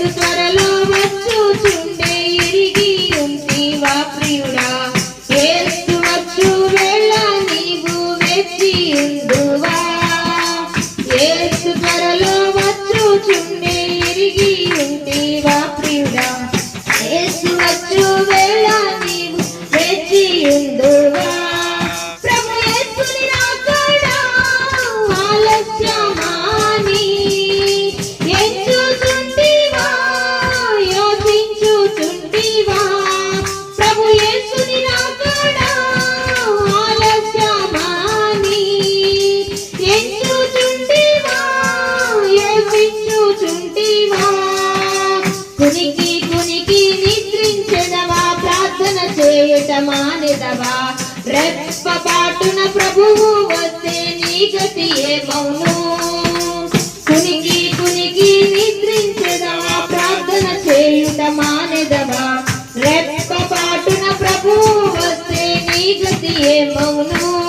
ఏసు త్వరలో వచ్చుచుండే ఇరిగి ఉంటివా ప్రియుడా. ఏసు వచ్చు వేళ నీవు వెచ్చి ఉందువా ఏసు త్వరలో వచ్చుచుండే ఇరిగి ఉంటివా ప్రియుడా. ఏసు వచ్చు వేళ నీవు వెచ్చి ప్రభు యేసుని రాకడా యోచించుచుంటివా కునికి కునికి నిద్రించదవా? ప్రార్థన చేయుట మానెదవా రెప్పపాటున ప్రభువు వస్తే నీ గతి ఏమౌను? కునికి కునికి నిద్రించదవా? ప్రార్థన చేయుట మానెదవా రెప్పపాటున ప్రభువు వస్తే నీ గతి ఏమౌను?